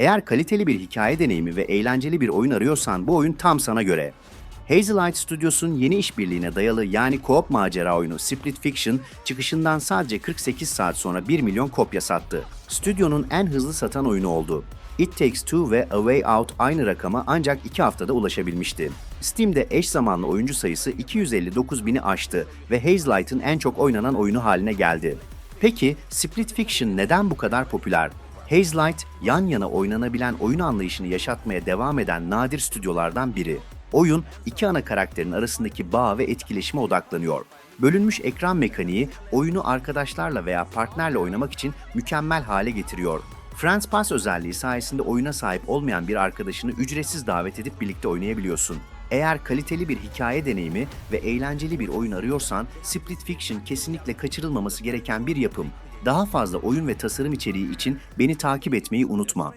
Eğer kaliteli bir hikaye deneyimi ve eğlenceli bir oyun arıyorsan bu oyun tam sana göre. Hazelight Studios'un yeni işbirliğine dayalı yani co-op macera oyunu Split Fiction çıkışından sadece 48 saat sonra 1 milyon kopya sattı. Stüdyonun en hızlı satan oyunu oldu. It Takes Two ve A Way Out aynı rakama ancak 2 haftada ulaşabilmişti. Steam'de eş zamanlı oyuncu sayısı 259 bini aştı ve Hazelight'ın en çok oynanan oyunu haline geldi. Peki Split Fiction neden bu kadar popüler? Hazelight, yan yana oynanabilen oyun anlayışını yaşatmaya devam eden nadir stüdyolardan biri. Oyun, iki ana karakterin arasındaki bağ ve etkileşime odaklanıyor. Bölünmüş ekran mekaniği oyunu arkadaşlarla veya partnerle oynamak için mükemmel hale getiriyor. Friends Pass özelliği sayesinde oyuna sahip olmayan bir arkadaşını ücretsiz davet edip birlikte oynayabiliyorsun. Eğer kaliteli bir hikaye deneyimi ve eğlenceli bir oyun arıyorsan Split Fiction kesinlikle kaçırılmaması gereken bir yapım. Daha fazla oyun ve tasarım içeriği için beni takip etmeyi unutma.